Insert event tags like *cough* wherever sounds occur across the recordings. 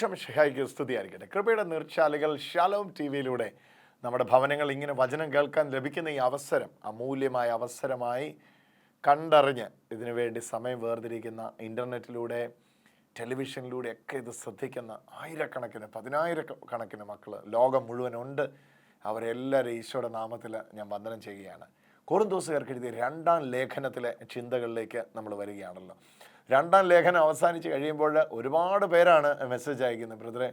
ഈശം ഷിഹായിക്ക് സ്തുതിയായിരിക്കട്ടെ. കൃപയുടെ നീർച്ചാലുകൾ Shalom T വിയിലൂടെ നമ്മുടെ ഭവനങ്ങൾ ഇങ്ങനെ വചനം കേൾക്കാൻ ലഭിക്കുന്ന ഈ അവസരം അമൂല്യമായ അവസരമായി കണ്ടറിഞ്ഞ് ഇതിനു വേണ്ടി സമയം വേർതിരിക്കുന്ന ഇന്റർനെറ്റിലൂടെ ടെലിവിഷനിലൂടെ ഒക്കെ ഇത് ശ്രദ്ധിക്കുന്ന ആയിരക്കണക്കിന് പതിനായിരക്കണക്കിന് മക്കൾ ലോകം മുഴുവനുണ്ട് അവരെല്ലാവരും ഈശോയുടെ നാമത്തിൽ ഞാൻ വന്ദനം ചെയ്യുകയാണ്. കോറിന്തോസുകാർക്ക് എഴുതിയ രണ്ടാം ലേഖനത്തിലെ ചിന്തകളിലേക്ക് നമ്മൾ വരികയാണല്ലോ. രണ്ടാം ലേഖനം അവസാനിച്ച് കഴിയുമ്പോൾ ഒരുപാട് പേരാണ് മെസ്സേജ് അയക്കുന്നത്. ബ്രദറെ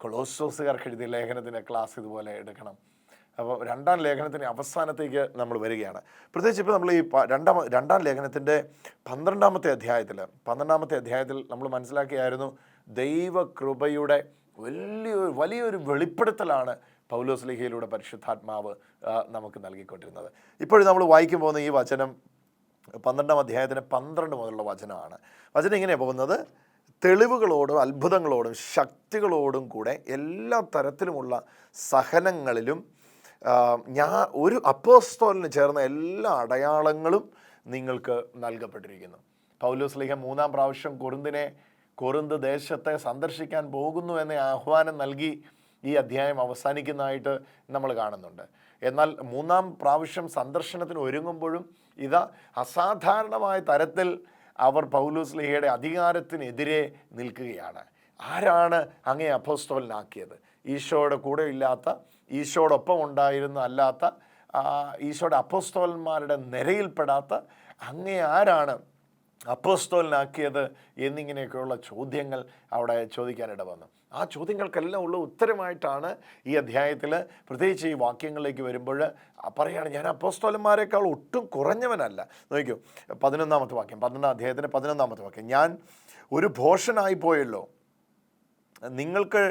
കൊളോസോസുകാർക്ക് എഴുതിയ ലേഖനത്തിന്റെ ക്ലാസ് ഇതുപോലെ എടുക്കണം. അപ്പോൾ രണ്ടാം ലേഖനത്തിന്റെ അവസാനത്തേക്ക് നമ്മൾ വരികയാണ്. പ്രത്യേകിച്ച് ഇപ്പോൾ നമ്മൾ ഈ രണ്ടാം രണ്ടാം ലേഖനത്തിന്റെ പന്ത്രണ്ടാമത്തെ അധ്യായത്തിൽ പന്ത്രണ്ടാമത്തെ അധ്യായത്തിൽ നമ്മൾ മനസ്സിലാക്കിയായിരുന്നു ദൈവകൃപയുടെ വലിയൊരു വലിയൊരു വെളിപ്പെടുത്തലാണ് പൗലോസ് ലേഖയിലൂടെ പരിശുദ്ധാത്മാവ് നമുക്ക് നൽകിക്കൊണ്ടിരുന്നത്. ഇപ്പോഴും നമ്മൾ വായിക്കാൻ പോകുന്ന ഈ വചനം പന്ത്രണ്ടാം അധ്യായത്തിന് പന്ത്രണ്ട് മുതലുള്ള വചനമാണ്. വചനം ഇങ്ങനെയാണ് പോകുന്നത്. തെളിവുകളോടും അത്ഭുതങ്ങളോടും ശക്തികളോടും കൂടെ എല്ലാ തരത്തിലുമുള്ള സഹനങ്ങളിലും ഞാൻ ഒരു അപ്പോസ്തോലിന് ചേർന്ന എല്ലാ അടയാളങ്ങളും നിങ്ങൾക്ക് നൽകപ്പെട്ടിരിക്കുന്നു. പൗലോസ് ലേഖ മൂന്നാം പ്രാവശ്യം കൊറുന്തിനെ കൊറുന്ത് ദേശത്തെ സന്ദർശിക്കാൻ പോകുന്നു എന്ന ആഹ്വാനം നൽകി ഈ അധ്യായം അവസാനിക്കുന്നതായിട്ട് നമ്മൾ കാണുന്നുണ്ട്. എന്നാൽ മൂന്നാം പ്രാവശ്യം സന്ദർശനത്തിന് ഒരുങ്ങുമ്പോഴും ഇത് അസാധാരണമായ തരത്തിൽ അവർ പൗലൂസ് ലിഹയുടെ അധികാരത്തിനെതിരെ നിൽക്കുകയാണ്. ആരാണ് അങ്ങേ അപ്പോസ്തോലിനാക്കിയത്? ഈശോയുടെ കൂടെ ഇല്ലാത്ത ഈശോടൊപ്പം ഉണ്ടായിരുന്ന അല്ലാത്ത ഈശോയുടെ അപ്പോസ്തോലന്മാരുടെ നിരയിൽപ്പെടാത്ത അങ്ങേ ആരാണ് അപ്പോസ്തോലനാക്കിയത് എന്നിങ്ങനെയൊക്കെയുള്ള ചോദ്യങ്ങൾ അവിടെ ചോദിക്കാനിട വന്നു ആ ചോദ്യങ്ങൾക്കെല്ലാം ഉള്ള ഉത്തരമായിട്ടാണ് ഈ അധ്യായത്തിൽ പ്രത്യേകിച്ച് ഈ വാക്യങ്ങളിലേക്ക് വരുമ്പോൾ പറയുകയാണ് ഞാൻ അപ്പോസ്തോലന്മാരെക്കാൾ ഒട്ടും കുറഞ്ഞവനല്ല. നോക്കൂ പതിനൊന്നാമത്തെ വാക്യം പന്ത്രണ്ടാം അധ്യായത്തിന്റെ പതിനൊന്നാമത്തെ വാക്യം. ഞാൻ ഒരു ഭോഷനായി പോയല്ലോ. നിങ്ങൾക്ക്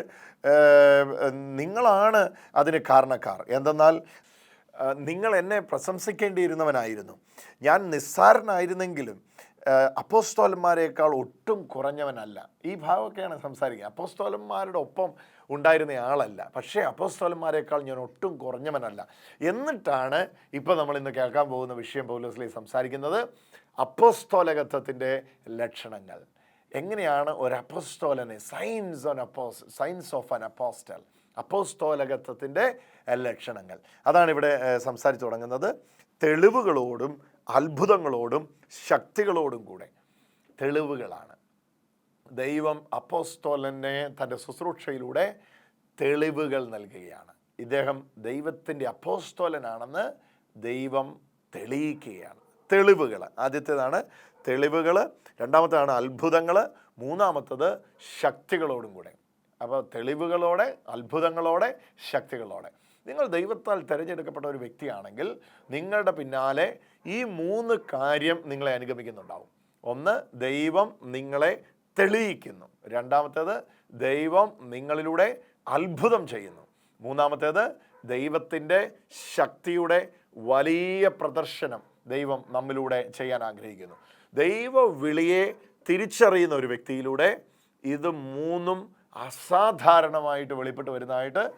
നിങ്ങളാണ് അതിന് കാരണക്കാർ. എന്തെന്നാൽ നിങ്ങൾ എന്നെ പ്രശംസിക്കേണ്ടിയിരുന്നവനായിരുന്നു. ഞാൻ നിസ്സാരനായിരുന്നെങ്കിലും അപ്പോസ്തോലന്മാരെക്കാൾ ഒട്ടും കുറഞ്ഞവനല്ല. ഈ ഭാവമൊക്കെയാണ് സംസാരിക്കുക അപ്പോസ്തോലന്മാരുടെ ഒപ്പം ഉണ്ടായിരുന്ന ആളല്ല. പക്ഷേ അപ്പോസ്തോലന്മാരെക്കാൾ ഞാൻ ഒട്ടും കുറഞ്ഞവനല്ല. എന്നിട്ടാണ് ഇപ്പോൾ നമ്മൾ ഇന്ന് കേൾക്കാൻ പോകുന്ന വിഷയം പൗലോസ്ലി സംസാരിക്കുന്നത് അപ്പോസ്തോലകത്വത്തിന്റെ ലക്ഷണങ്ങൾ. എങ്ങനെയാണ് ഒരു അപ്പോസ്തോലനെ സയൻസ് ഓൺ അപ്പോസ് സയൻസ് ഓഫ് അൻ അപ്പോസ്റ്റൽ അപ്പോസ്തോലകത്വത്തിന്റെ ലക്ഷണങ്ങൾ? അതാണ് ഇവിടെ സംസാരിച്ചു തുടങ്ങുന്നത്. തെളിവുകളോടും അത്ഭുതങ്ങളോടും ശക്തികളോടും കൂടെ തെളിവുകളാണ്. ദൈവം അപ്പോസ്തോലനെ തന്റെ ശുശ്രൂഷയിലൂടെ തെളിവുകൾ നൽകുകയാണ്. ഇദ്ദേഹം ദൈവത്തിന്റെ അപ്പോസ്തോലനാണെന്ന് ദൈവം തെളിയിക്കുകയാണ്. തെളിവുകൾ ആദ്യത്തേതാണ് തെളിവുകൾ രണ്ടാമത്തേതാണ് അത്ഭുതങ്ങൾ മൂന്നാമത്തത് ശക്തികളോടും കൂടെ. അപ്പോൾ തെളിവുകളോടെ അത്ഭുതങ്ങളോടെ ശക്തികളോടെ. നിങ്ങൾ ദൈവത്താൽ തിരഞ്ഞെടുക്കപ്പെട്ട ഒരു വ്യക്തിയാണെങ്കിൽ നിങ്ങളുടെ പിന്നാലെ ഈ മൂന്ന് കാര്യം നിങ്ങളെ അനുഗമിക്കുന്നുണ്ടാവും. ഒന്ന് ദൈവം നിങ്ങളെ തെളിയിക്കുന്നു. രണ്ടാമത്തേത് ദൈവം നിങ്ങളിലൂടെ അത്ഭുതം ചെയ്യുന്നു. മൂന്നാമത്തേത് ദൈവത്തിന്റെ ശക്തിയുടെ വലിയ പ്രദർശനം ദൈവം നമ്മിലൂടെ ചെയ്യാൻ ആഗ്രഹിക്കുന്നു. ദൈവ വിളിയെ തിരിച്ചറിയുന്ന ഒരു വ്യക്തിയിലൂടെ ഇത് മൂന്നും അസാധാരണമായിട്ട് വെളിപ്പെട്ട് വരുന്നതായിട്ട്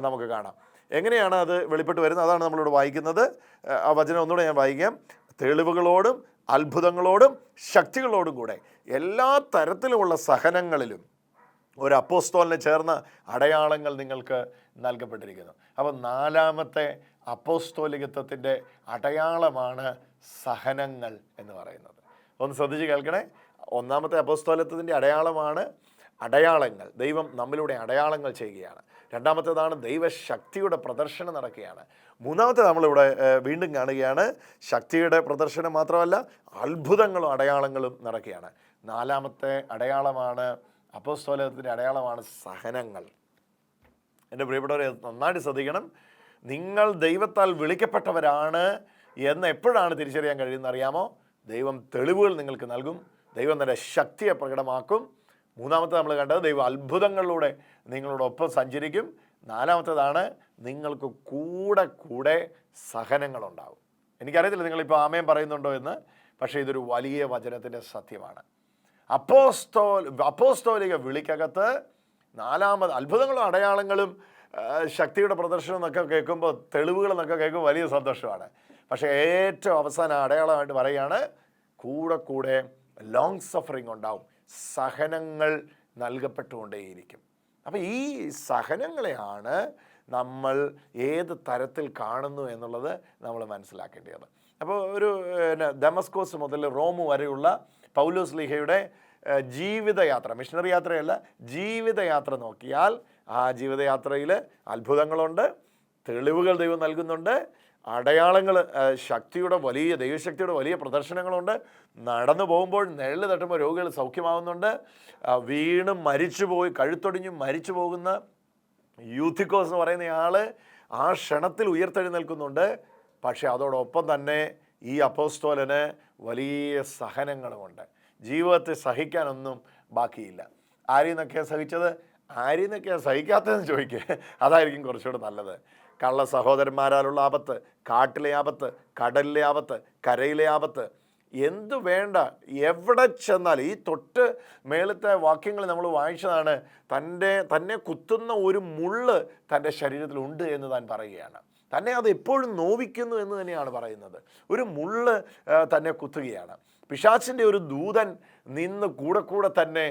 നമുക്ക് കാണാം. എങ്ങനെയാണ് അത് വെളിപ്പെട്ട് വരുന്നത്? അതാണ് നമ്മളിവിടെ വായിക്കുന്നത്. ആ, വചനം ഒന്നുകൂടെ ഞാൻ വായിക്കാം. തെളിവുകളോടും അത്ഭുതങ്ങളോടും ശക്തികളോടും കൂടെ എല്ലാ തരത്തിലുമുള്ള സഹനങ്ങളിലും ഒരു അപ്പോസ്തോലിന് ചേർന്ന അടയാളങ്ങൾ നിങ്ങൾക്ക് നൽകപ്പെട്ടിരിക്കുന്നു. അപ്പോൾ നാലാമത്തെ അപ്പോസ്തോലികത്വത്തിന്റെ അടയാളമാണ് സഹനങ്ങൾ എന്ന് പറയുന്നത്. ഒന്ന് ശ്രദ്ധിച്ച് കേൾക്കണേ. ഒന്നാമത്തെ അപ്പോസ്തോലത്വത്തിന്റെ അടയാളമാണ് അടയാളങ്ങൾ. ദൈവം നമ്മിലൂടെ അടയാളങ്ങൾ ചെയ്യുകയാണ്. രണ്ടാമത്തേതാണ് ദൈവശക്തിയുടെ പ്രദർശനം നടക്കുകയാണ്. മൂന്നാമത്തെ നമ്മളിവിടെ വീണ്ടും കാണുകയാണ്. ശക്തിയുടെ പ്രദർശനം മാത്രമല്ല അത്ഭുതങ്ങളും അടയാളങ്ങളും നടക്കുകയാണ്. നാലാമത്തെ അടയാളമാണ് അപ്പോസ്തോലത്തിന്റെ അടയാളമാണ് സഹനങ്ങൾ. എന്റെ പ്രിയപ്പെട്ടവരെ നന്നായിട്ട് ശ്രദ്ധിക്കണം. നിങ്ങൾ ദൈവത്താൽ വിളിക്കപ്പെട്ടവരാണ് എന്ന് എപ്പോഴാണ് തിരിച്ചറിയാൻ കഴിയുന്നത് അറിയാമോ ദൈവം തെളിവുകൾ നിങ്ങൾക്ക് നൽകും. ദൈവം തന്റെ ശക്തിയെ പ്രകടമാക്കും. മൂന്നാമത്തെ നമ്മൾ കണ്ടത് ദൈവം അത്ഭുതങ്ങളിലൂടെ നിങ്ങളോടൊപ്പം സഞ്ചരിക്കും. നാലാമത്തേതാണ് നിങ്ങൾക്ക് കൂടെ കൂടെ സഹനങ്ങളുണ്ടാവും. എനിക്കറിയത്തില്ല നിങ്ങളിപ്പോൾ ആമയം പറയുന്നുണ്ടോ എന്ന് പക്ഷേ ഇതൊരു വലിയ വചനത്തിന്റെ സത്യമാണ്. അപ്പോസ്തോ അപ്പോസ്തോലിക വിളിക്കകത്ത് നാലാമത് അത്ഭുതങ്ങളും അടയാളങ്ങളും ശക്തിയുടെ പ്രദർശനം എന്നൊക്കെ കേൾക്കുമ്പോൾ തെളിവുകൾ എന്നൊക്കെ കേൾക്കുമ്പോൾ വലിയ സന്തോഷമാണ്. പക്ഷേ ഏറ്റവും അവസാന അടയാളമായിട്ട് പറയുകയാണ് കൂടെ കൂടെ ലോങ് സഫറിങ് ഉണ്ടാവും. സഹനങ്ങൾ നൽകപ്പെട്ടുകൊണ്ടേയിരിക്കും. അപ്പോൾ ഈ സഹനങ്ങളെയാണ് നമ്മൾ ഏത് തരത്തിൽ കാണുന്നു എന്നുള്ളത് നമ്മൾ മനസ്സിലാക്കേണ്ടത്. അപ്പോൾ ഒരു ദമസ്കോസ് മുതൽ റോം വരെയുള്ള പൗലോസ് ലീഹയുടെ ജീവിതയാത്ര മിഷണറി യാത്രയല്ല ജീവിതയാത്ര നോക്കിയാൽ ആ ജീവിതയാത്രയിൽ അത്ഭുതങ്ങളുണ്ട് തെളിവുകൾ ദൈവം നൽകുന്നുണ്ട് അടയാളങ്ങൾ ശക്തിയുടെ വലിയ ദൈവശക്തിയുടെ വലിയ പ്രദർശനങ്ങളുണ്ട്. നടന്നു പോകുമ്പോൾ നെഴൽ തട്ടുമ്പോൾ രോഗികൾ സൗഖ്യമാവുന്നുണ്ട്. വീണ് മരിച്ചു മരിച്ചുപോയി കഴുത്തൊടിഞ്ഞ് മരിച്ചു പോകുന്ന യൂത്തിക്കോസ് എന്ന് പറയുന്ന ആൾ ആ ക്ഷണത്തിൽ ഉയർത്തെഴുന്നേൽക്കുന്നുണ്ട്. പക്ഷേ അതോടൊപ്പം തന്നെ ഈ അപ്പോസ്തോലന് വലിയ സഹനങ്ങളുമുണ്ട്. ജീവിതത്തെ സഹിക്കാനൊന്നും ബാക്കിയില്ല. ആരിൽ സഹിച്ചത്? ആരിൽ സഹിക്കാത്തതെന്ന് ചോദിക്കുക അതായിരിക്കും കുറച്ചുകൂടെ നല്ലത്. കള്ള സഹോദരന്മാരാലുള്ള ആപത്ത് കാട്ടിലെ ആപത്ത് കടലിലെ ആപത്ത് കരയിലെ ആപത്ത്. എന്തു വേണ്ട എവിടെ ചെന്നാൽ ഈ തൊട്ട് മേളത്തെ വാക്യങ്ങൾ നമ്മൾ വായിച്ചതാണ്. തന്റെ തന്നെ കുത്തുന്ന ഒരു മുള്ള് തന്റെ ശരീരത്തിലുണ്ട് എന്ന് താൻ പറയുകയാണ്. തന്നെ അത് എപ്പോഴും നോവിക്കുന്നു എന്ന് തന്നെയാണ് പറയുന്നത്. ഒരു മുള്ള് തന്നെ കുത്തുകയാണ്. പിശാച്ചിന്റെ ഒരു ദൂതൻ നിന്ന് കൂടെ കൂടെ തന്നെ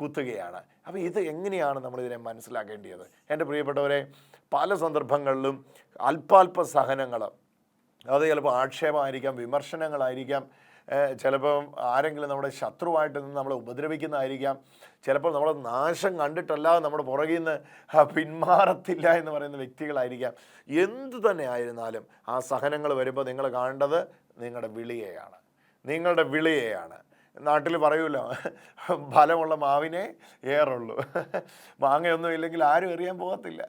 കുത്തുകയാണ്. അപ്പോൾ ഇത് എങ്ങനെയാണ് നമ്മളിതിനെ മനസ്സിലാക്കേണ്ടത് എന്റെ പ്രിയപ്പെട്ടവരെ പല സന്ദർഭങ്ങളിലും അല്പാൽപ സഹനങ്ങൾ. അത് ചിലപ്പോൾ ആക്ഷേപമായിരിക്കാം വിമർശനങ്ങളായിരിക്കാം. ചിലപ്പം ആരെങ്കിലും നമ്മുടെ ശത്രുവായിട്ട് നിന്ന് നമ്മളെ ഉപദ്രവിക്കുന്നതായിരിക്കാം. ചിലപ്പോൾ നമ്മൾ നാശം കണ്ടിട്ടല്ലാതെ നമ്മുടെ പുറകിൽ നിന്ന് പിന്മാറത്തില്ല എന്ന് പറയുന്ന വ്യക്തികളായിരിക്കാം. എന്തു തന്നെ ആയിരുന്നാലും ആ സഹനങ്ങൾ വരുമ്പോൾ നിങ്ങൾ കാണേണ്ടത് നിങ്ങളുടെ വിളിയെയാണ്. നിങ്ങളുടെ വിളിയെയാണ്. നാട്ടിൽ പറയൂല. ഫലമുള്ള മാവിനെ ഏറുള്ളൂ. മാങ്ങയൊന്നും ഇല്ലെങ്കിൽ ആരും എറിയാൻ പോകത്തില്ല.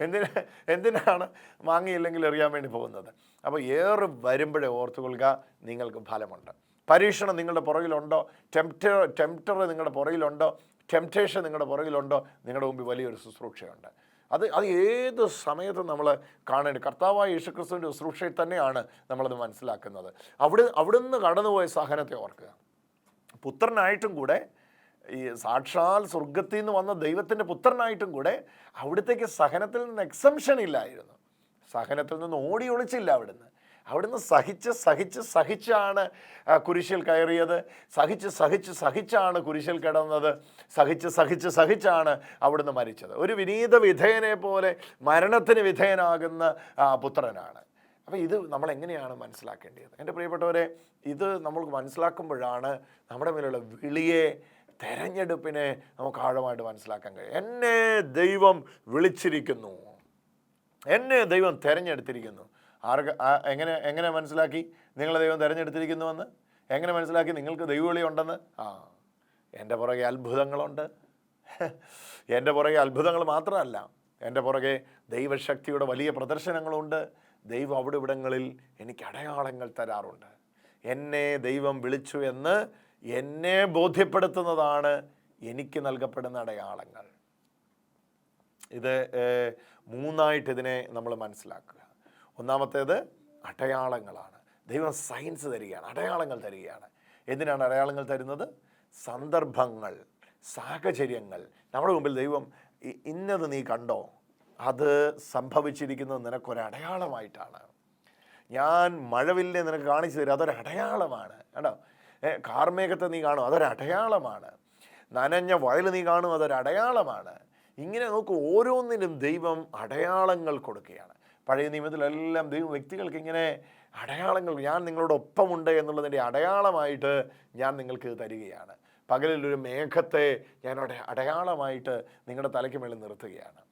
എന്തിനാ എന്തിനാണ് മാങ്ങയില്ലെങ്കിൽ എറിയാൻ വേണ്ടി പോകുന്നത്? അപ്പോൾ ഏറ് വരുമ്പോഴേ ഓർത്തുകൊള്ളുക നിങ്ങൾക്ക് ഫലമുണ്ട്. പരീക്ഷണം നിങ്ങളുടെ പുറകിലുണ്ടോ? ടെംപ്റ്റർ ടെംപ്റ്റർ നിങ്ങളുടെ പുറകിലുണ്ടോ? ടെംപ്റ്റേഷൻ നിങ്ങളുടെ പുറകിലുണ്ടോ? നിങ്ങളുടെ മുമ്പിൽ വലിയൊരു ശുശ്രൂഷയുണ്ട്. അത് അത് ഏത് സമയത്തും നമ്മൾ കാണേണ്ടത് കർത്താവായ യേശുക്രിസ്തുവിന്റെ ശുശ്രൂഷയിൽ തന്നെയാണ് നമ്മളത് മനസ്സിലാക്കുന്നത്. അവിടെ അവിടുന്ന് കടന്നുപോയ സഹനത്തെ ഓർക്കുക. പുത്രനായിട്ടും കൂടെ ഈ സാക്ഷാൽ സ്വർഗത്തിൽ നിന്ന് വന്ന ദൈവത്തിന്റെ പുത്രനായിട്ടും കൂടെ അവിടത്തേക്ക് സഹനത്തിൽ നിന്ന് എക്സംഷൻ ഇല്ലായിരുന്നു. സഹനത്തിൽ നിന്ന് ഓടി ഒളിച്ചില്ല അവിടുന്ന്. അവിടുന്ന് സഹിച്ച് സഹിച്ച് സഹിച്ചാണ് കുരിശിൽ കയറിയത്. സഹിച്ച് സഹിച്ച് സഹിച്ചാണ് കുരിശിൽ കിടന്നത്. സഹിച്ച് സഹിച്ച് സഹിച്ചാണ് അവിടുന്ന് മരിച്ചത്. ഒരു വിനീത വിധേയനെ പോലെ മരണത്തിന് വിധേയനാകുന്ന പുത്രനാണ്. അപ്പോൾ ഇത് നമ്മൾ എങ്ങനെയാണ് മനസ്സിലാക്കേണ്ടത്? എന്റെ പ്രിയപ്പെട്ടവരെ ഇത് നമ്മൾ മനസ്സിലാക്കുമ്പോഴാണ് നമ്മുടെ മേലുള്ള വിളിയെ തെരഞ്ഞെടുപ്പിനെ നമുക്ക് ആഴമായിട്ട് മനസ്സിലാക്കാൻ കഴിയും എന്നെ ദൈവം വിളിച്ചിരിക്കുന്നു. എന്നെ ദൈവം തിരഞ്ഞെടുത്തിരിക്കുന്നു. ആർക്ക് എങ്ങനെ എങ്ങനെ മനസ്സിലാക്കി നിങ്ങളെ ദൈവം തിരഞ്ഞെടുത്തിരിക്കുന്നുവെന്ന്? എങ്ങനെ മനസ്സിലാക്കി നിങ്ങൾക്ക് ദൈവവിളി ഉണ്ടെന്ന്? ആ എന്റെ പുറകെ അത്ഭുതങ്ങളുണ്ട്. എന്റെ പുറകെ അത്ഭുതങ്ങൾ മാത്രമല്ല എന്റെ പുറകെ ദൈവശക്തിയുടെ വലിയ പ്രദർശനങ്ങളുണ്ട്. ദൈവം അവിടെ ഇവിടങ്ങളിൽ എനിക്ക് അടയാളങ്ങൾ തരാറുണ്ട്. എന്നെ ദൈവം വിളിച്ചു എന്ന് എന്നെ ബോധ്യപ്പെടുത്തുന്നതാണ് എനിക്ക് നൽകപ്പെടുന്ന അടയാളങ്ങൾ. ഇത് മൂന്നായിട്ട് ഇതിനെ നമ്മൾ മനസ്സിലാക്കുക. ഒന്നാമത്തേത് അടയാളങ്ങളാണ്. ദൈവം സയൻസ് തരികയാണ് അടയാളങ്ങൾ തരികയാണ്. എന്തിനാണ് അടയാളങ്ങൾ തരുന്നത്? സന്ദർഭങ്ങൾ സാഹചര്യങ്ങൾ. നമ്മുടെ മുമ്പിൽ ദൈവം ഇന്നത് നീ കണ്ടോ? അത് സംഭവിച്ചിരിക്കുന്നത് നിനക്കൊരു അടയാളമായിട്ടാണ്. ഞാൻ മഴവില്ലെ നിനക്ക് കാണിച്ചു തരും അതൊരു അടയാളമാണ്. കേട്ടോ കാർമേഘത്തെ നീ കാണും അതൊരു അടയാളമാണ്. നനഞ്ഞ വയൽ നീ കാണും അതൊരു അടയാളമാണ്. ഇങ്ങനെ നോക്ക് ഓരോന്നിനും ദൈവം അടയാളങ്ങൾ കൊടുക്കുകയാണ്. പഴയ നിയമത്തിലെല്ലാം ദൈവം വ്യക്തികൾക്ക് ഇങ്ങനെ അടയാളങ്ങൾ ഞാൻ നിങ്ങളോട് ഒപ്പമുണ്ട് എന്നുള്ളതിന്റെ അടയാളമായിട്ട് ഞാൻ നിങ്ങൾക്ക് തരികയാണ്. പകലിൽ ഒരു മേഘത്തെ ഞാൻ അട അടയാളമായിട്ട് നിങ്ങളുടെ തലയ്ക്ക് മേളിൽ നിർത്തുകയാണ്.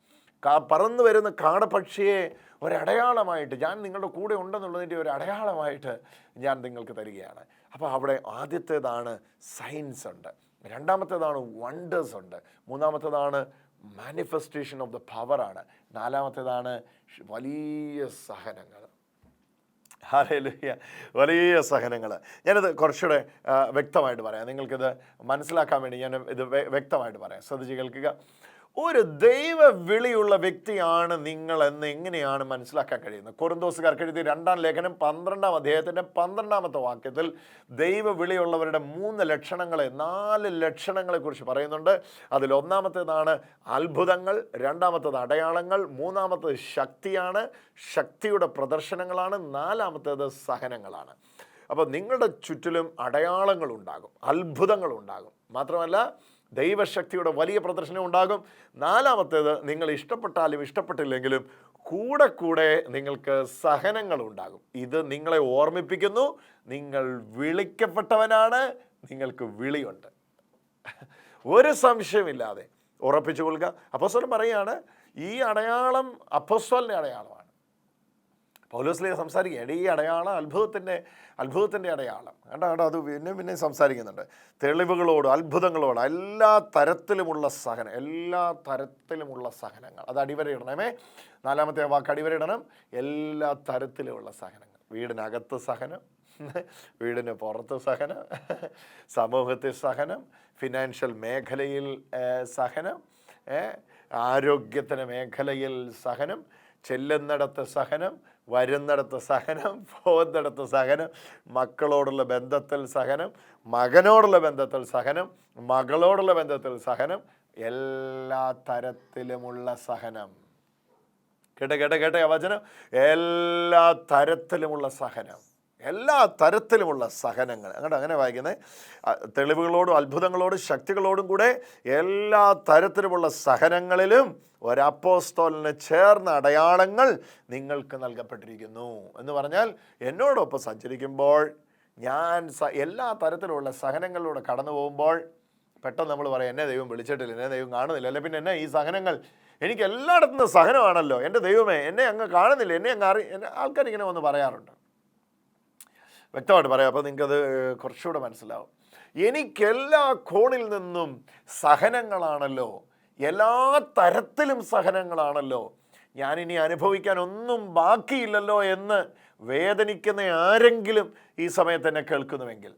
പറന്നു വരുന്ന കാടപക്ഷിയെ ഒരടയാളമായിട്ട് ഞാൻ നിങ്ങളുടെ കൂടെ ഉണ്ടെന്നുള്ളതിന്റെ ഒരു അടയാളമായിട്ട് ഞാൻ നിങ്ങൾക്ക് തരികയാണ്. അപ്പോൾ അവിടെ ആദ്യത്തേതാണ് സയൻസ് ഉണ്ട്. രണ്ടാമത്തേതാണ് വണ്ടേഴ്സ് ഉണ്ട്. മൂന്നാമത്തേതാണ് മാനിഫെസ്റ്റേഷൻ ഓഫ് ദ പവറാണ് നാലാമത്തേതാണ് വലിയ സഹനങ്ങൾ. വലിയ സഹനങ്ങൾ. ഞാനിത് കുറച്ചുകൂടെ വ്യക്തമായിട്ട് പറയാം. നിങ്ങൾക്കിത് മനസ്സിലാക്കാൻ വേണ്ടി ഞാൻ ഇത് വ്യക്തമായിട്ട് പറയാം. ശ്രദ്ധിച്ച് കേൾക്കുക. ഒരു ദൈവ വിളിയുള്ള വ്യക്തിയാണ് നിങ്ങൾ എന്ന് എങ്ങനെയാണ് മനസ്സിലാക്കാൻ കഴിയുന്നത്? കൊറിന്തോസുകാർക്ക് എഴുതി രണ്ടാം ലേഖനം പന്ത്രണ്ടാം അദ്ദേഹത്തിന്റെ പന്ത്രണ്ടാമത്തെ വാക്യത്തിൽ ദൈവ വിളിയുള്ളവരുടെ മൂന്ന് ലക്ഷണങ്ങളെ നാല് ലക്ഷണങ്ങളെക്കുറിച്ച് പറയുന്നുണ്ട്. അതിൽ ഒന്നാമത്തേതാണ് അത്ഭുതങ്ങൾ രണ്ടാമത്തേത് അടയാളങ്ങൾ മൂന്നാമത്തേത് ശക്തിയാണ് ശക്തിയുടെ പ്രദർശനങ്ങളാണ് നാലാമത്തേത് സഹനങ്ങളാണ്. അപ്പോൾ നിങ്ങളുടെ ചുറ്റിലും അടയാളങ്ങളുണ്ടാകും അത്ഭുതങ്ങളുണ്ടാകും മാത്രമല്ല ദൈവശക്തിയുടെ വലിയ പ്രദർശനം ഉണ്ടാകും. നാലാമത്തേത് നിങ്ങൾ ഇഷ്ടപ്പെട്ടാലും ഇഷ്ടപ്പെട്ടില്ലെങ്കിലും കൂടെ കൂടെ നിങ്ങൾക്ക് സഹനങ്ങൾ ഉണ്ടാകും. ഇത് നിങ്ങളെ ഓർമ്മിപ്പിക്കുന്നു. നിങ്ങൾ വിളിക്കപ്പെട്ടവനാണ്. നിങ്ങൾക്ക് വിളിയുണ്ട്. ഒരു സംശയമില്ലാതെ ഉറപ്പിച്ചു കൊള്ളുക. അപ്പസ്വലം പറയുകയാണ് ഈ അടയാളം അപ്പസ്വലിന്റെ അടയാളമാണ്. പൗലോസ്ലിയ സംസാരിക്കുക. എടീ അടയാളം അത്ഭുതത്തിന്റെ അത്ഭുതത്തിന്റെ അടയാളം. കേട്ടോ കേട്ടോ അത് പിന്നെ പിന്നെ സംസാരിക്കുന്നുണ്ട്. തെളിവുകളോട് അത്ഭുതങ്ങളോട് എല്ലാ തരത്തിലുമുള്ള സഹനം എല്ലാ തരത്തിലുമുള്ള സഹനങ്ങൾ. അത് അടിവരയിടണമേ നാലാമത്തെ വാക്ക് അടിവരയിടണം. എല്ലാ തരത്തിലുമുള്ള സഹനങ്ങൾ. വീടിനകത്ത് സഹനം വീടിന് പുറത്ത് സഹനം സമൂഹത്തിൽ സഹനം ഫിനാൻഷ്യൽ മേഖലയിൽ സഹനം ആരോഗ്യത്തിന് മേഖലയിൽ സഹനം ചെല്ലുന്നിടത്ത് സഹനം വരുന്നിടത്ത് സഹനം പോകുന്നിടത്ത് സഹനം മക്കളോടുള്ള ബന്ധത്തിൽ സഹനം മകനോടുള്ള ബന്ധത്തിൽ സഹനം മകളോടുള്ള ബന്ധത്തിൽ സഹനം എല്ലാ തരത്തിലുമുള്ള സഹനം. കേട്ടെ കേട്ടെ കേട്ടെ വചനം? എല്ലാ തരത്തിലുമുള്ള സഹനം. എല്ലാ തരത്തിലുമുള്ള സഹനങ്ങൾ. അങ്ങോട്ട് അങ്ങനെ വായിക്കുന്നത് തെളിവുകളോടും അത്ഭുതങ്ങളോടും ശക്തികളോടും കൂടെ എല്ലാ തരത്തിലുമുള്ള സഹനങ്ങളിലും ഒരപ്പോസ്തോലിന് ചേർന്ന അടയാളങ്ങൾ നിങ്ങൾക്ക് നൽകപ്പെട്ടിരിക്കുന്നു. എന്ന് പറഞ്ഞാൽ എന്നോടൊപ്പം സഞ്ചരിക്കുമ്പോൾ ഞാൻ എല്ലാ തരത്തിലുള്ള സഹനങ്ങളിലൂടെ കടന്നു പോകുമ്പോൾ പെട്ടെന്ന് നമ്മൾ പറയും എന്നെ ദൈവം വിളിച്ചിട്ടില്ല എന്നെ ദൈവം കാണുന്നില്ല. അല്ലെ പിന്നെ എന്നെ ഈ സഹനങ്ങൾ? എനിക്ക് എല്ലായിടത്തുനിന്ന് സഹനമാണല്ലോ. എന്റെ ദൈവമേ എന്നെ അങ്ങ് കാണുന്നില്ല എന്നെ അങ്ങ് അറി എന്നെ ആൾക്കാർ ഇങ്ങനെ വന്ന് പറയാറുണ്ട്. വ്യക്തമായിട്ട് പറയാം. അപ്പോൾ നിങ്ങൾക്കത് കുറച്ചുകൂടെ മനസ്സിലാവും. എനിക്കെല്ലാ കോണിൽ നിന്നും സഹനങ്ങളാണല്ലോ എല്ലാ തരത്തിലും സഹനങ്ങളാണല്ലോ ഞാനിനി അനുഭവിക്കാൻ ഒന്നും ബാക്കിയില്ലല്ലോ എന്ന് വേദനിക്കുന്ന ആരെങ്കിലും ഈ സമയത്ത് എന്നെ കേൾക്കുന്നുവെങ്കിൽ.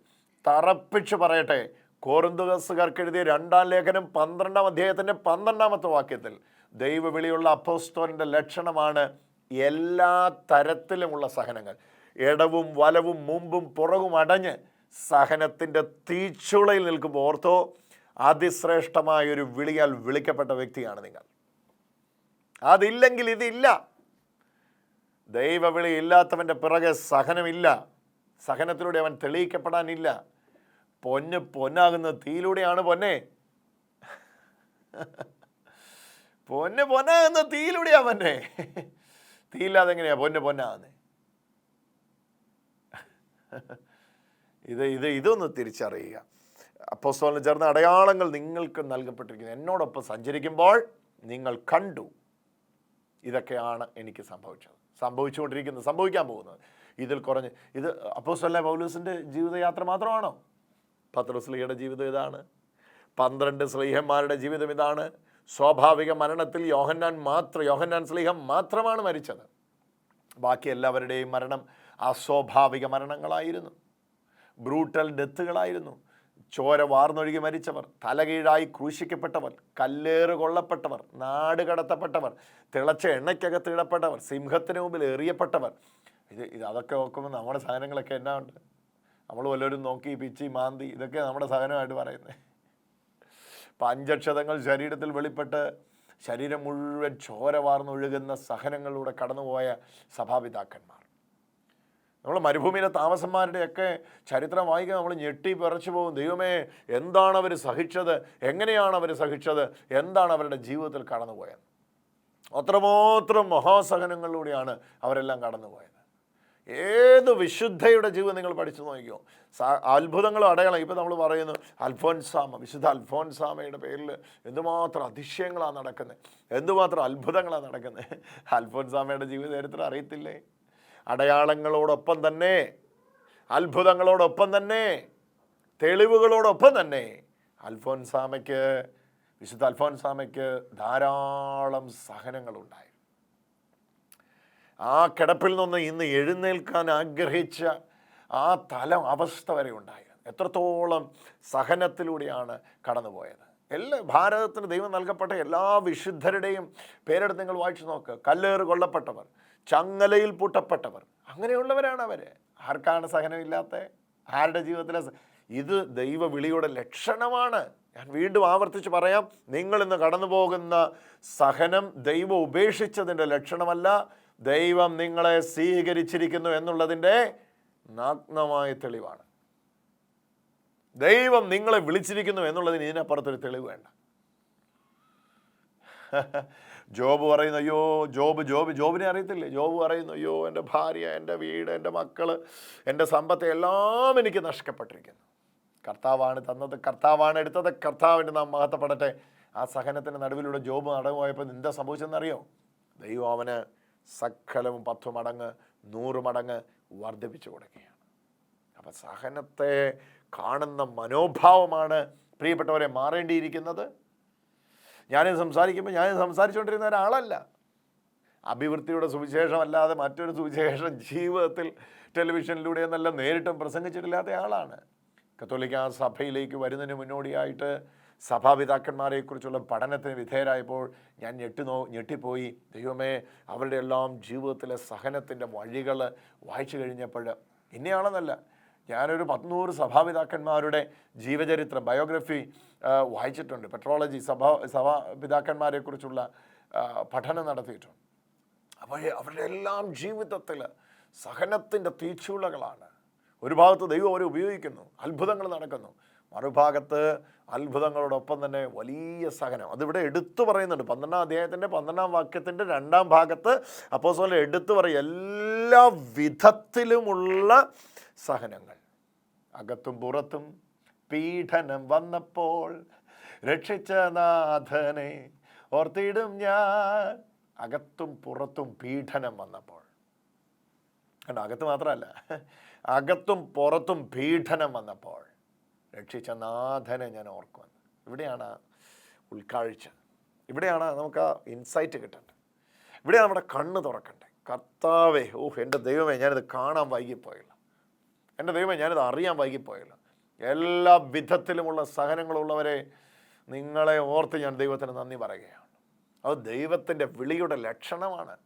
തറപ്പിച്ച് പറയട്ടെ കോറിന്തുകസുകാർക്ക് എഴുതിയ രണ്ടാം ലേഖനം പന്ത്രണ്ടാം അധ്യായത്തിന്റെ പന്ത്രണ്ടാമത്തെ വാക്യത്തിൽ ദൈവവിളിയുള്ള അപ്പോസ്തോലിന്റെ ലക്ഷണമാണ് എല്ലാ തരത്തിലുമുള്ള സഹനങ്ങൾ. ഇടവും വലവും മുമ്പും പുറകും അടഞ്ഞ് സഹനത്തിന്റെ തീച്ചുളയിൽ നിൽക്കുമ്പോൾ ഓർത്തോ അതിശ്രേഷ്ഠമായ ഒരു വിളിയാൽ വിളിക്കപ്പെട്ട വ്യക്തിയാണ് നിങ്ങൾ. അതില്ലെങ്കിൽ ഇതില്ല. ദൈവവിളി ഇല്ലാത്തവന്റെ പിറകെ സഹനമില്ല. സഹനത്തിലൂടെ അവൻ തെളിയിക്കപ്പെടാനില്ല. പൊന്ന് പൊന്നാകുന്ന തീയിലൂടെയാണ് പൊന്നെ. പൊന്ന് പൊന്നാകുന്ന തീയിലൂടെയാണ് പൊന്നെ. തീയില്ലാതെ പൊന്ന് പൊന്നാകുന്നത് *laughs* ഇത് ഇത് ഇതൊന്ന് തിരിച്ചറിയുക. അപ്പോസ്തോലിന് ചേർന്ന അടയാളങ്ങൾ നിങ്ങൾക്ക് നൽകപ്പെട്ടിരിക്കുന്നു. എന്നോടൊപ്പം സഞ്ചരിക്കുമ്പോൾ നിങ്ങൾ കണ്ടു. ഇതൊക്കെയാണ് എനിക്ക് സംഭവിച്ചത്. സംഭവിച്ചുകൊണ്ടിരിക്കുന്നത് സംഭവിക്കാൻ പോകുന്നത്. ഇതിൽ കുറഞ്ഞ് ഇത് അപ്പോസ്തല പൗലൂസിന്റെ ജീവിതയാത്ര മാത്രമാണോ? പത്ര സ്ലീഹയുടെ ജീവിതം ഇതാണ്. പന്ത്രണ്ട് സ്ലീഹന്മാരുടെ ജീവിതം ഇതാണ്. സ്വാഭാവിക മരണത്തിൽ യോഹന്നാൻ മാത്രം യോഹന്നാൻ സ്ലീഹം മാത്രമാണ് മരിച്ചത്. ബാക്കി എല്ലാവരുടെയും മരണം അസ്വാഭാവിക മരണങ്ങളായിരുന്നു. ബ്രൂട്ടൽ ഡെത്തുകളായിരുന്നു. ചോര വാർന്നൊഴുകി മരിച്ചവർ തലകീഴായി ക്രൂശിക്കപ്പെട്ടവർ കല്ലേറ് കൊള്ളപ്പെട്ടവർ നാട് കടത്തപ്പെട്ടവർ തിളച്ച എണ്ണയ്ക്കകത്ത് ഇടപ്പെട്ടവർ സിംഹത്തിന് മുമ്പിൽ എറിയപ്പെട്ടവർ. ഇത് ഇത് അതൊക്കെ നോക്കുമ്പോൾ നമ്മുടെ സാധനങ്ങളൊക്കെ എന്നാ ഉണ്ട്? നമ്മൾ വല്ലവരും നോക്കി പിച്ചി മാന്തി ഇതൊക്കെ നമ്മുടെ സാധനമായിട്ട് പറയുന്നത് പഞ്ചക്ഷതങ്ങൾ ശരീരത്തിൽ വെളിപ്പെട്ട് ശരീരം മുഴുവൻ ചോര വാർന്നൊഴുകുന്ന സഹനങ്ങളിലൂടെ കടന്നുപോയ സഭാപിതാക്കന്മാർ. നമ്മൾ മരുഭൂമിയിലെ താമസന്മാരുടെയൊക്കെ ചരിത്രം വായിക്കാൻ നമ്മൾ ഞെട്ടി പിറച്ചു പോകും. ദൈവമേ എന്താണ് അവർ സഹിച്ചത്? എങ്ങനെയാണ് അവർ സഹിച്ചത്? എന്താണ് അവരുടെ ജീവിതത്തിൽ കടന്നുപോയത്? അത്രമാത്രം മഹാസഹനങ്ങളിലൂടെയാണ് അവരെല്ലാം കടന്നുപോയത്. ഏത് വിശുദ്ധയുടെ ജീവിതം നിങ്ങൾ പഠിച്ചു നോക്കിയോ? അത്ഭുതങ്ങളും അടയാളം. ഇപ്പം നമ്മൾ പറയുന്നു അൽഫോൻസാമ വിശുദ്ധ അൽഫോൻസാമയുടെ പേരിൽ എന്തുമാത്രം അതിശയങ്ങളാണ് നടക്കുന്നത് എന്തുമാത്രം അത്ഭുതങ്ങളാണ് നടക്കുന്നത് അൽഫോൻസാമയുടെ ജീവിത ചരിത്രം അറിയത്തില്ലേ? അടയാളങ്ങളോടൊപ്പം തന്നെ അത്ഭുതങ്ങളോടൊപ്പം തന്നെ തെളിവുകളോടൊപ്പം തന്നെ അൽഫോൻസാമയ്ക്ക് വിശുദ്ധ അൽഫോൻസാമയ്ക്ക് ധാരാളം സഹനങ്ങളുണ്ടായി ആ കിടപ്പിൽ നിന്ന് ഇന്ന് എഴുന്നേൽക്കാൻ ആഗ്രഹിച്ച ആ തലം അവസ്ഥ വരെ ഉണ്ടായിരുന്നു എത്രത്തോളം സഹനത്തിലൂടെയാണ് കടന്നുപോയത്. എല്ലാ ഭാരതത്തിന് ദൈവം നൽകപ്പെട്ട എല്ലാ വിശുദ്ധരുടെയും പേരെടുത്ത് നിങ്ങൾ വായിച്ചു നോക്ക്. കല്ലേറ് കൊല്ലപ്പെട്ടവർ ചങ്ങലയിൽ പൂട്ടപ്പെട്ടവർ അങ്ങനെയുള്ളവരാണ് അവർ ആർക്കാണ് സഹനമില്ലാത്ത ആരുടെ ജീവിതത്തിലെ ഇത് ദൈവ വിളിയുടെ ലക്ഷണമാണ്. ഞാൻ വീണ്ടും ആവർത്തിച്ച് പറയാം. നിങ്ങൾ ഇന്ന് കടന്നു പോകുന്ന സഹനം ദൈവം ഉപേക്ഷിച്ചതിന്റെ ലക്ഷണമല്ല ദൈവം നിങ്ങളെ സ്വീകരിച്ചിരിക്കുന്നു എന്നുള്ളതിന്റെ നഗ്നമായ തെളിവാണ്. ദൈവം നിങ്ങളെ വിളിച്ചിരിക്കുന്നു എന്നുള്ളതിന് ഇതിനപ്പുറത്തൊരു തെളിവ് വേണ്ട. ജോബ് പറയുന്നു അയ്യോ ജോബ് ജോബ് ജോബിനെ അറിയത്തില്ലേ? ജോബ് പറയുന്നു അയ്യോ എന്റെ ഭാര്യ എന്റെ വീട് എന്റെ മക്കൾ എന്റെ സമ്പത്ത് എല്ലാം എനിക്ക് നഷ്ടപ്പെട്ടിരിക്കുന്നു. കർത്താവാണ് തന്നത് കർത്താവാണ് എടുത്തത് കർത്താവിന്റെ നാം മഹത്വപ്പെടട്ടെ. ആ സഹനത്തിന്റെ നടുവിലൂടെ ജോബ് നടന്നു പോയപ്പോൾ എന്താ സംഭവിച്ചതെന്നറിയോ? ദൈവം അവന് സകലവും പത്തു മടങ്ങ് നൂറ് മടങ്ങ് വർദ്ധിപ്പിച്ചു കൊടുക്കുകയാണ്. അപ്പം സഹനത്തെ കാണുന്ന മനോഭാവമാണ് പ്രിയപ്പെട്ടവരെ മാറേണ്ടിയിരിക്കുന്നത്. ഞാനിത് സംസാരിക്കുമ്പോൾ ഞാനിത് സംസാരിച്ചുകൊണ്ടിരുന്ന ഒരാളല്ല. അഭിവൃദ്ധിയുടെ സുവിശേഷമല്ലാതെ മറ്റൊരു സുവിശേഷം ജീവിതത്തിൽ ടെലിവിഷനിലൂടെ എന്നല്ല നേരിട്ടും പ്രസംഗിച്ചിട്ടില്ലാത്ത ആളാണ്. കത്തോലിക്ക സഭയിലേക്ക് വരുന്നതിന് മുന്നോടിയായിട്ട് സഭാപിതാക്കന്മാരെക്കുറിച്ചുള്ള പഠനത്തിന് വിധേയരായപ്പോൾ ഞാൻ ഞെട്ടിനോ ഞെട്ടിപ്പോയി. ദൈവമേ അവരുടെ എല്ലാം ജീവിതത്തിലെ സഹനത്തിന്റെ വഴികൾ വായിച്ചു കഴിഞ്ഞപ്പോൾ ഇന്നയാളെന്നല്ല ഞാനൊരു പത്തുനൂറ് സഭാപിതാക്കന്മാരുടെ ജീവചരിത്രം ബയോഗ്രഫി വായിച്ചിട്ടുണ്ട്. പെട്രോളജി സഭാ സഭാപിതാക്കന്മാരെക്കുറിച്ചുള്ള പഠനം നടത്തിയിട്ടുണ്ട്. അപ്പോൾ അവരുടെ എല്ലാം ജീവിതത്തിൽ സഹനത്തിന്റെ തീച്ചുളകളാണ്. ഒരു ഭാഗത്ത് ദൈവം അവരെ ഉപയോഗിക്കുന്നു അത്ഭുതങ്ങൾ നടക്കുന്നു. മറുഭാഗത്ത് അത്ഭുതങ്ങളോടൊപ്പം തന്നെ വലിയ സഹനം. അതിവിടെ എടുത്തു പറയുന്നുണ്ട്. പന്ത്രണ്ടാം അധ്യായത്തിന്റെ പന്ത്രണ്ടാം വാക്യത്തിന്റെ രണ്ടാം ഭാഗത്ത് അപ്പോൾ എടുത്തു പറയും എല്ലാ വിധത്തിലുമുള്ള സഹനങ്ങൾ. അകത്തും പുറത്തും പീഡനം വന്നപ്പോൾ രക്ഷിച്ച നാഥനെ ഓർത്തിടും ഞാൻ. അകത്തും പുറത്തും പീഡനം വന്നപ്പോൾ. അകത്ത് മാത്രമല്ല. അകത്തും പുറത്തും പീഡനം വന്നപ്പോൾ. രക്ഷിച്ച നാഥനെ ഞാൻ ഓർക്കുവാൻ. ഇവിടെയാണ് ഉൾക്കാഴ്ച. ഇവിടെയാണ് നമുക്ക് ആ ഇൻസൈറ്റ് കിട്ടേണ്ടത്. ഇവിടെയാണ് നമ്മുടെ കണ്ണ് തുറക്കണ്ടേ. കർത്താവേ ഓഹ് എന്റെ ദൈവമേ ഞാനിത് കാണാൻ വൈകിപ്പോയില്ല. എന്റെ ദൈവമേ ഞാനിത് അറിയാൻ വൈകിപ്പോയില്ല. എല്ലാ വിധത്തിലുമുള്ള സഹനങ്ങളുള്ളവരെ നിങ്ങളെ ഓർത്ത് ഞാൻ ദൈവത്തിന് നന്ദി പറയുകയാണ്. അത് ദൈവത്തിന്റെ വിളിയുടെ ലക്ഷണമാണ്.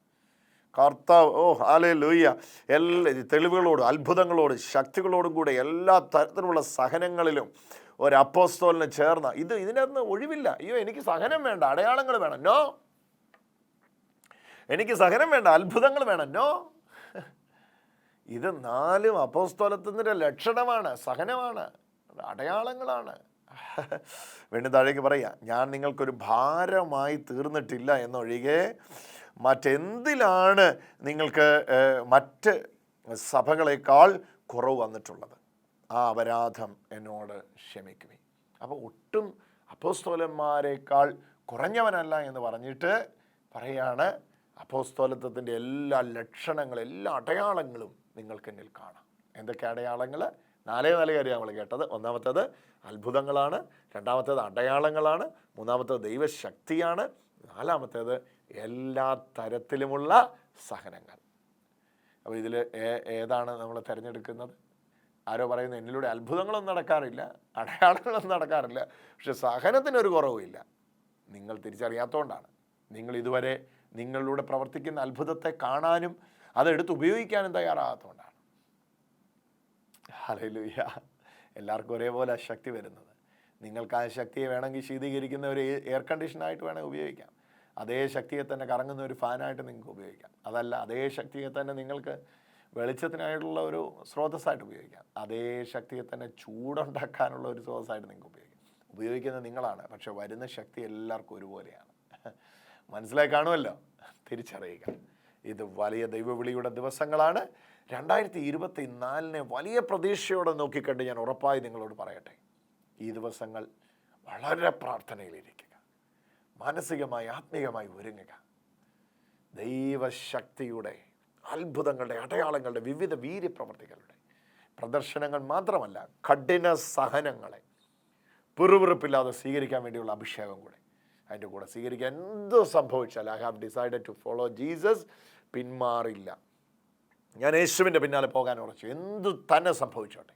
കർത്താവ് ഓ ഹാലേ ലൂയ്യ എല്ലാ തെളിവുകളോടും അത്ഭുതങ്ങളോടും ശക്തികളോടും കൂടെ എല്ലാ തരത്തിലുള്ള സഹനങ്ങളിലും ഒരു അപ്പോസ്തോലിന് ചേർന്ന. ഇത് ഇതിനകത്ത് ഒഴിവില്ല. അയ്യോ എനിക്ക് സഹനം വേണ്ട അടയാളങ്ങൾ വേണം. നോ. എനിക്ക് സഹനം വേണ്ട അത്ഭുതങ്ങൾ വേണം. നോ. ഇത് നാലും അപ്പോസ്തോലത്തിന്റെ ലക്ഷണമാണ് സഹനമാണ് അടയാളങ്ങളാണ്. വീണ്ടും താഴേക്ക് പറയാം ഞാൻ നിങ്ങൾക്കൊരു ഭാരമായി തീർന്നിട്ടില്ല എന്നൊഴികെ മറ്റെന്തിലാണ് നിങ്ങൾക്ക് മറ്റ് സഭകളെക്കാൾ കുറവ് വന്നിട്ടുള്ളത്? ആ അപരാധം എന്നോട് ക്ഷമിക്കുമേ അപ്പോൾ ഒട്ടും അപ്പോസ്തോലന്മാരെക്കാൾ കുറഞ്ഞവനല്ല എന്ന് പറഞ്ഞിട്ട് പറയാണ് അപ്പോസ്തോലത്വത്തിന്റെ എല്ലാ ലക്ഷണങ്ങളും എല്ലാ അടയാളങ്ങളും നിങ്ങൾക്ക് എന്നിൽ കാണാം. എന്തൊക്കെ അടയാളങ്ങൾ നാലേ നാല് കാര്യം നമ്മൾ കേട്ടത്. ഒന്നാമത്തേത് അത്ഭുതങ്ങളാണ് രണ്ടാമത്തേത് അടയാളങ്ങളാണ് മൂന്നാമത്തേത് ദൈവശക്തിയാണ് നാലാമത്തേത് എല്ലാ തരത്തിലുമുള്ള സഹനങ്ങൾ. അപ്പോൾ ഇതിൽ ഏതാണ് നമ്മൾ തിരഞ്ഞെടുക്കുന്നത്? ആരോ പറയുന്നു എന്നിലൂടെ അത്ഭുതങ്ങളൊന്നും നടക്കാറില്ല അടയാളങ്ങളൊന്നും നടക്കാറില്ല പക്ഷെ സഹനത്തിനൊരു കുറവുമില്ല നിങ്ങൾ തിരിച്ചറിയാത്തതുകൊണ്ടാണ് നിങ്ങൾ ഇതുവരെ നിങ്ങളിലൂടെ പ്രവർത്തിക്കുന്ന അത്ഭുതത്തെ കാണാനും അതെടുത്ത് ഉപയോഗിക്കാനും തയ്യാറാകാത്തതുകൊണ്ടാണ് ഹല്ലേലൂയ എല്ലാവർക്കും ഒരേപോലെ ശക്തി വരുന്നത്. നിങ്ങൾക്ക് ആ ശക്തിയെ വേണമെങ്കിൽ ശീതീകരിക്കുന്ന ഒരു എയർ കണ്ടീഷനായിട്ട് വേണമെങ്കിൽ ഉപയോഗിക്കാം. അതേ ശക്തിയെ തന്നെ കറങ്ങുന്ന ഒരു ഫാനായിട്ട് നിങ്ങൾക്ക് ഉപയോഗിക്കാം. അതല്ല അതേ ശക്തിയെ തന്നെ നിങ്ങൾക്ക് വെളിച്ചത്തിനായിട്ടുള്ള ഒരു സ്രോതസ്സായിട്ട് ഉപയോഗിക്കാം. അതേ ശക്തിയെ തന്നെ ചൂടുണ്ടാക്കാനുള്ള ഒരു സ്രോതസ്സായിട്ട് നിങ്ങൾക്ക് ഉപയോഗിക്കാം. ഉപയോഗിക്കുന്നത് നിങ്ങളാണ് പക്ഷെ വരുന്ന ശക്തി എല്ലാവർക്കും ഒരുപോലെയാണ്. മനസ്സിലായി കാണുമല്ലോ? തിരിച്ചറിയുക. ഇത് വലിയ ദൈവവിളിയുടെ ദിവസങ്ങളാണ്. രണ്ടായിരത്തി ഇരുപത്തി നാലിനെ വലിയ പ്രതീക്ഷയോടെ നോക്കിക്കണ്ട് ഞാൻ ഉറപ്പായി നിങ്ങളോട് പറയട്ടെ. ഈ ദിവസങ്ങൾ വളരെ പ്രാർത്ഥനയിലിരിക്കുക മാനസികമായി ആത്മീയമായി ഒരുങ്ങുക. ദൈവശക്തിയുടെ അത്ഭുതങ്ങളുടെ അടയാളങ്ങളുടെ വിവിധ വീര്യപ്രവർത്തികളുടെ പ്രദർശനങ്ങൾ മാത്രമല്ല കഠിന സഹനങ്ങളെ പിറുപിറുപ്പില്ലാതെ സ്വീകരിക്കാൻ വേണ്ടിയുള്ള അഭിഷേകം കൂടെ. അതിന്റെ കൂടെ സ്വീകരിക്കാൻ എന്ത് സംഭവിച്ചാൽ I have decided to follow Jesus പിന്മാറില്ല. ഞാൻ യേശുവിന്റെ പിന്നാലെ പോകാൻ ഉറച്ചു. എന്തു തന്നെ സംഭവിച്ചോട്ടെ.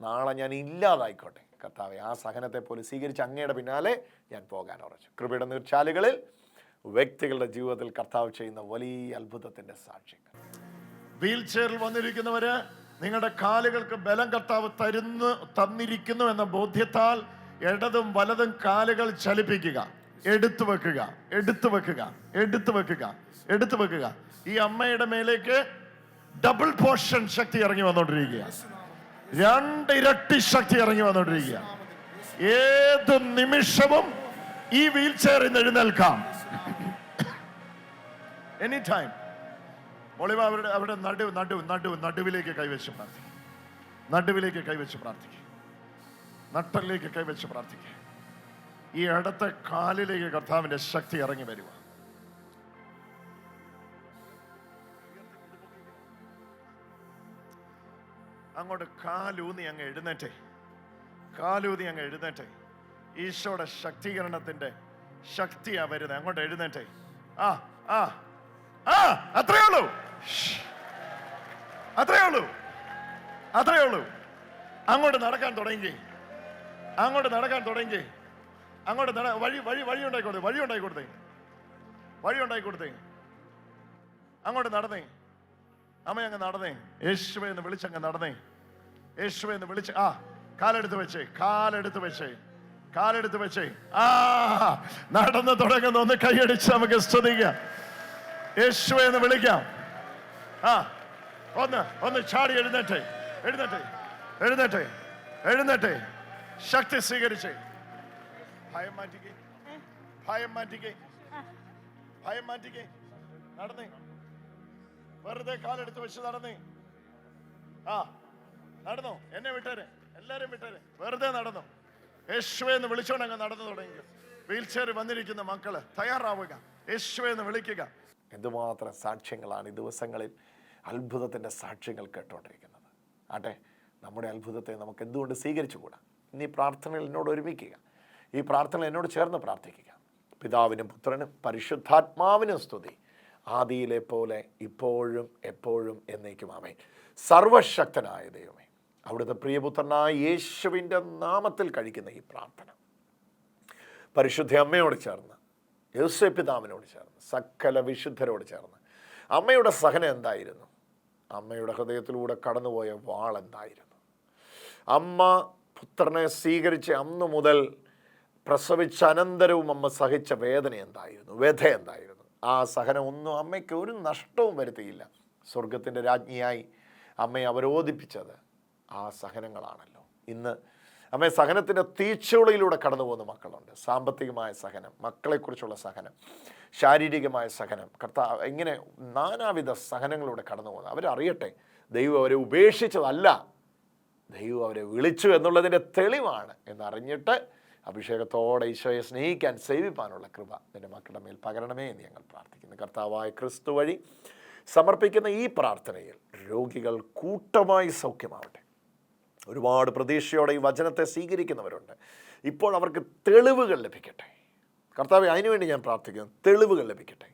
നാളെ ഞാൻ ഇല്ലാതായിക്കോട്ടെ. കർത്താവെ ആ സഹനത്തെ പോലെ സ്വീകരിച്ച് അങ്ങയുടെ പിന്നാലെ ഞാൻ പോകാൻ ഉറച്ചു. കൃപയുടെ നീർച്ചാലുകളിൽ വ്യക്തികളുടെ ജീവിതത്തിൽ കർത്താവ് ചെയ്യുന്ന വലിയ അത്ഭുതത്തിന്റെ സാക്ഷ്യങ്ങൾ വീൽ ചെയറിൽ വന്നിരിക്കുന്നവര് നിങ്ങളുടെ കാലുകൾക്ക് ബലം കർത്താവ് തരുന്നു തന്നിരിക്കുന്നു എന്ന ബോധ്യത്താൽ ഇടതും വലതും കാലുകൾ ചലിപ്പിക്കുക. എടുത്തു വെക്കുക എടുത്തു വെക്കുക എടുത്തു വെക്കുക എടുത്തു വെക്കുക. ഈ അമ്മയുടെ മേലേക്ക് ഡബിൾ പോർഷൻ ശക്തി ഇറങ്ങി വന്നുകൊണ്ടിരിക്കുക രണ്ട് ഇരട്ടി ശക്തി ഇറങ്ങി വന്നുകൊണ്ടിരിക്കുക ഏത് നിമിഷവും ഈ വീൽ ചെയറിൽ എഴുന്നേൽക്കാം. എനി ടൈം ഒളിവ അവരുടെ അവരുടെ നടു നടു നടു നടുവിലേക്ക് കൈവച്ച് പ്രാർത്ഥിക്കും. നടുവിലേക്ക് കൈവച്ച് പ്രാർത്ഥിക്കും. നട്ടലിലേക്ക് കൈവച്ച് പ്രാർത്ഥിക്കുക ഈ ഇടത്തെ കാലിലേക്ക് കർത്താവിന്റെ ശക്തി ഇറങ്ങി വരിക അങ്ങോട്ട് കാലൂന്നി അങ്ങ് എഴുന്നേറ്റേ. കാലൂന്നി അങ്ങ് എഴുന്നേറ്റേ. ഈശോയുടെ ശക്തീകരണത്തിന്റെ ശക്തിയാ വരുന്നത്. അങ്ങോട്ട് എഴുന്നേറ്റേ. ആ ആ ആ അത്രേ ഉള്ളൂ. അത്രേ ഉള്ളൂ. അത്രേ ഉള്ളൂ. അങ്ങോട്ട് നടക്കാൻ തുടങ്ങി. അങ്ങോട്ട് നടക്കാൻ തുടങ്ങി. അങ്ങോട്ട് നട വഴി വഴി വഴി ഉണ്ടായിക്കോട്ടെ വഴി ഉണ്ടായിക്കൊടുത്തേ വഴി ഉണ്ടായിക്കൊടുത്തേ അങ്ങോട്ട് നടന്നേ. അമ്മ അങ്ങ് നടന്നേ. യേശുവെ എന്ന് വിളിച്ചങ്ങ് നടന്നേ. യേശുവെ എന്ന് വിളിച്ച് ആ കാലെടുത്ത് വെച്ചേ കാലെടുത്ത് വെച്ചേ കാലെടുത്ത് വെച്ചേ. ആ നടന്ന് തുടങ്ങുന്ന ഒന്ന് കൈയടിച്ച് നമുക്ക് സ്തുതിക്കാം. യേശുവെ എന്ന് വിളിക്കാം. ആ ഒന്ന് ഒന്ന് ചാടി എഴുന്നേറ്റേ എഴുന്നേറ്റേ എഴുന്നേറ്റേ എഴുന്നേറ്റേ. ശക്തി സ്വീകരിച്ചേ. ഭയം മാറ്റിക്കേ ഭയം മാറ്റിക്കേ ഭയം മാറ്റിക്കേ. നടന്നേ. വെറുതെ കാലെടുത്ത് വെച്ച് നടന്നേ. ആ നടന്നു? എന്നെ വിട്ടേരെ. എല്ലാരും വിട്ടേരെ. വെറുതെ നടന്നു? യേശുവെ എന്ന് വിളിച്ചോണ്ട് അങ്ങ് നടന്നു തുടങ്ങി. വീൽ ചെയർ വന്നിരിക്കുന്ന മക്കൾ തയ്യാറാവുക. യേശുവെ എന്ന് വിളിക്കുക. എന്തുമാത്രം സാക്ഷ്യങ്ങളാണ് ഈ ദിവസങ്ങളിൽ അത്ഭുതത്തിന്റെ സാക്ഷ്യങ്ങൾ കേട്ടുകൊണ്ടിരിക്കുന്നത് ആട്ടെ നമ്മുടെ അത്ഭുതത്തെ നമുക്ക് എന്തുകൊണ്ട് സ്വീകരിച്ചുകൂടാ? ഇനി പ്രാർത്ഥനയിൽ എന്നോട് ഒരുമിക്കുക. ഈ പ്രാർത്ഥന എന്നോട് ചേർന്ന് പ്രാർത്ഥിക്കുക. പിതാവിനും പുത്രനും പരിശുദ്ധാത്മാവിനും സ്തുതി. ആദിയിലെ പോലെ ഇപ്പോഴും എപ്പോഴും എന്നേക്കും ആമേൻ. സർവശക്തനായ ദൈവമേ അവിടുത്തെ പ്രിയപുത്രനായ യേശുവിന്റെ നാമത്തിൽ കഴിക്കുന്ന ഈ പ്രാർത്ഥന. പരിശുദ്ധ അമ്മയോട് ചേർന്ന് യേശു പിതാവിനോട് ചേർന്ന് സകല വിശുദ്ധരോട് ചേർന്ന് അമ്മയുടെ സഹനം എന്തായിരുന്നു? അമ്മയുടെ ഹൃദയത്തിലൂടെ കടന്നുപോയ വാൾ എന്തായിരുന്നു? അമ്മ പുത്രനെ സ്വീകരിച്ച് അന്നു മുതൽ പ്രസവിച്ച അനന്തരവും അമ്മ സഹിച്ച വേദന എന്തായിരുന്നു? വ്യഥ എന്തായിരുന്നു? ആ സഹനം ഒന്നും അമ്മയ്ക്ക് ഒരു നഷ്ടവും വരുത്തിയില്ല. സ്വർഗത്തിന്റെ രാജ്ഞിയായി അമ്മയെ അവരോധിപ്പിച്ചത് ആ സഹനങ്ങളാണല്ലോ. ഇന്ന് അമ്മയെ സഹനത്തിന്റെ തീച്ചുളയിലൂടെ കടന്നു പോകുന്ന മക്കളുണ്ട്. സാമ്പത്തികമായ സഹനം മക്കളെക്കുറിച്ചുള്ള സഹനം ശാരീരികമായ സഹനം. കർത്താ ഇങ്ങനെ നാനാവിധ സഹനങ്ങളിലൂടെ കടന്നു പോകുന്നത് അവരറിയട്ടെ ദൈവം അവരെ ഉപേക്ഷിച്ചതല്ല. ദൈവം അവരെ വിളിച്ചു എന്നുള്ളതിന്റെ തെളിവാണ് എന്നറിഞ്ഞിട്ട് അഭിഷേകത്തോടെ ഈശോയെ സ്നേഹിക്കാൻ സേവിപ്പാനുള്ള കൃപ നിന്റെ മക്കളുടെ മേൽ പകരണമേ എന്ന് ഞങ്ങൾ പ്രാർത്ഥിക്കുന്നു. കർത്താവായ ക്രിസ്തു വഴി സമർപ്പിക്കുന്ന ഈ പ്രാർത്ഥനയിൽ രോഗികൾ കൂട്ടമായി സൗഖ്യമാവട്ടെ. ഒരുപാട് പ്രതീക്ഷയോടെ ഈ വചനത്തെ സ്വീകരിക്കുന്നവരുണ്ട്. ഇപ്പോൾ അവർക്ക് തെളിവുകൾ ലഭിക്കട്ടെ. കർത്താവെ അതിനുവേണ്ടി ഞാൻ പ്രാർത്ഥിക്കുന്നു. തെളിവുകൾ ലഭിക്കട്ടെ.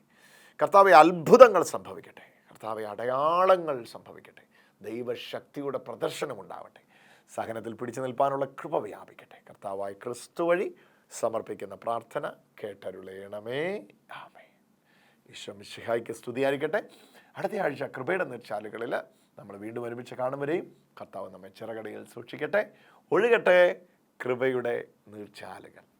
കർത്താവെ അത്ഭുതങ്ങൾ സംഭവിക്കട്ടെ. കർത്താവെ അടയാളങ്ങൾ സംഭവിക്കട്ടെ. ദൈവശക്തിയുടെ പ്രദർശനം ഉണ്ടാവട്ടെ. സഹനത്തിൽ പിടിച്ചു നിൽപ്പാനുള്ള കൃപ വ്യാപിക്കട്ടെ. കർത്താവായ ക്രിസ്തു വഴി സമർപ്പിക്കുന്ന പ്രാർത്ഥന കേട്ടരുളയണമേ. ആമേ ഈശ്വം ശിഹായിക്ക് സ്തുതിയായിരിക്കട്ടെ. അടുത്ത ആഴ്ച കൃപയുടെ നിർച്ചാലുകളിൽ നമ്മൾ വീണ്ടും ഒരുമിച്ച് കാണുവരെയും കർത്താവ് നമ്മെ ചിറകടയിൽ സൂക്ഷിക്കട്ടെ. ഒഴുകട്ടെ കൃപയുടെ നീർച്ചാലുകൾ.